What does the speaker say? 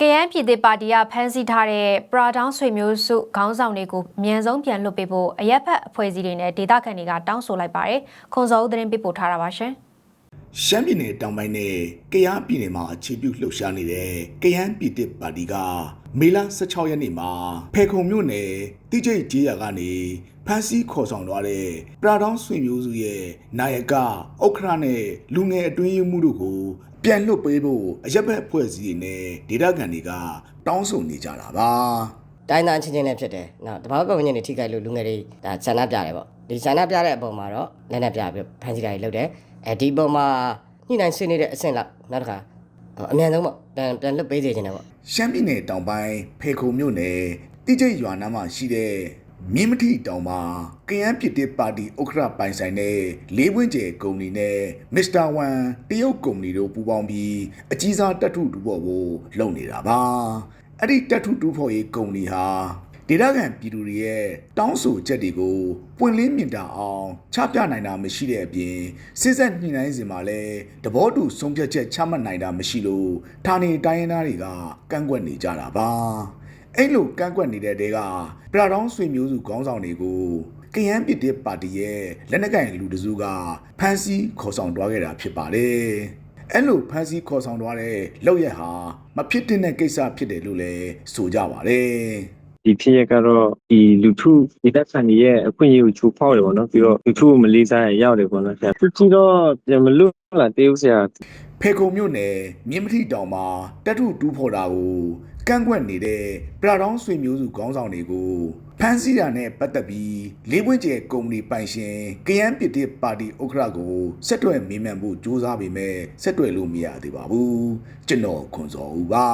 ကရန်ပြည်သစ်ပါတီကဖမ်းဆီးထားတဲ့ပရာတောင်းဆွေမျိုးစုခေါင်းဆောင်တွေကိုအမြန်ဆုံးပြန်လွှတ်ပေးဖို့အရက်ဖက်အဖွဲ့အစည်းတွေနဲ့ဒေသခံတွေကတောင်းဆိုလိုက်ပါတယ်။ခွန်စောဦးသတင်းပေးပို့ထားတာပါရှင်။ ရှမ်းပြည်နယ်တောင်ပိုင်းနဲ့ကယားပြည်နယ်မှာအခြေပြုလှုပ်ရှားနေတဲ့ကယန်းပြည်တစ်ပါတီကမေလ16ရက်နေ့မှာဖေခုံမြို့နယ်တိကျိတ်ကျေးရွာကနေဖမ်းဆီးခေါ်ဆောင်သွားတဲ့ပရာတောင်းဆွေမျိုးစုရဲ့နာယကဥက္ခရနဲ့လူငယ်အတွင်းရေးမှုတို့ကို ပြန်လွတ်ပေးဖို့အရက်ဘက်အဖွဲ့အစည်းတွေနဲ့ဒေသခံတွေကတောင်းဆိုနေကြတာပါတိုင်းသားချင်းချင်းလည်းဖြစ်တယ်။နောက်တဘာပတ်ဝန်းကျင်တွေထိခိုက်လို့လူငယ်တွေဒါဆန္ဒပြတယ်ပေါ့။ဒီဆန္ဒပြတဲ့အပေါ်မှာတော့လက်နက်ပြပြီးဖမ်းဆီးတာတွေလုပ်တယ်။ အဲဒီအပေါ်မှာညှိနှိုင်းဆွေးနွေးတဲ့အဆင့်လောက်နောက်တစ်ခါအမြန်ဆုံးပေါ့ပြန်ပြန်လွတ်ပေးစေချင်တယ်ပေါ့ရှမ်းပြည်နယ်တောင်ပိုင်းဖေခုံမြို့နယ်တိကျိတ်ရွာနားမှာရှိတဲ့မြင်းမထီတောင်မှာကယန်းပြည်တစ်ပါတီဥက္ခရပိုင်ဆိုင်တဲ့လေးဝင်းကျဲကုမ္ပဏီနဲ့မစ္စတာဝမ်တရုတ်ကုမ္ပဏီတို့ပူးပေါင်းပြီးအကြီးစားတက်ထုတူဖို့ကိုလုပ်နေတာပါအဲ့ဒီတက်ထုတူဖို့ရေးကုမ္ပဏီဟာ ဒေသခံပြည်သူတွေရဲ့တောင်းဆိုချက်တွေကိုပွင့်လင်းမြင်တာအောင်ချပြနိုင်တာမရှိတဲ့အပြင်စစ်ဆက်ညှိနှိုင်းစဉ်မှာလည်းတဘောတူဆုံးဖြတ်ချက်ချမှတ်နိုင်တာမရှိလို့ဌာနေတိုင်းရင်းသားတွေကကန့်ကွက်နေကြတာပါအဲ့လိုကန့်ကွက်နေတဲ့တဲကပရာတောင်းဆွေမျိုးစုခေါင်းဆောင်တွေကိုကယန်းပစ်တဲ့ပါတီရဲ့လက်နက်ကင်လူတစုကဖမ်းဆီးခေါ်ဆောင်သွားခဲ့တာဖြစ်ပါတယ်အဲ့လိုဖမ်းဆီးခေါ်ဆောင်သွားတဲ့လောက်ရက်ဟာမဖြစ်တဲ့ကိစ္စဖြစ်တယ်လို့လည်းဆိုကြပါတယ် ဒီဖြစ်ရက်ကတော့ဒီလူထုဒီသက်ဆန်ကြီးရဲ့အခွင့်အရေးကိုချိုးဖောက်တယ်ပေါ့နော်ပြီးတော့လူထုကိုမလေးစားရရောက်တယ်ပေါ့နော်ဆရာသူကြီးတော့ပြန်မလွတ်လာတေးဦးဆရာဖေကုံမြို့နယ်မြင်းမထီတောင်မှာတက်ထုတူးဖော်တာကိုကန့်ကွက်နေတဲ့ပရာတောင်းဆွေမျိုးစုခေါင်းဆောင်တွေကိုဖမ်းဆီးတာနဲ့ပတ်သက်ပြီးလေးပွင့်ကျဲကုမ္ပဏီပိုင်ရှင်ကယန်းပစ်တစ်ပါတီဥက္ကရာကိုဆက်တွယ်မေးမြန်းဖို့ကြိုးစားပေမဲ့ဆက်တွယ်လို့မရသေးပါဘူးကျွန်တော်ခွန်စော်ဦးပါ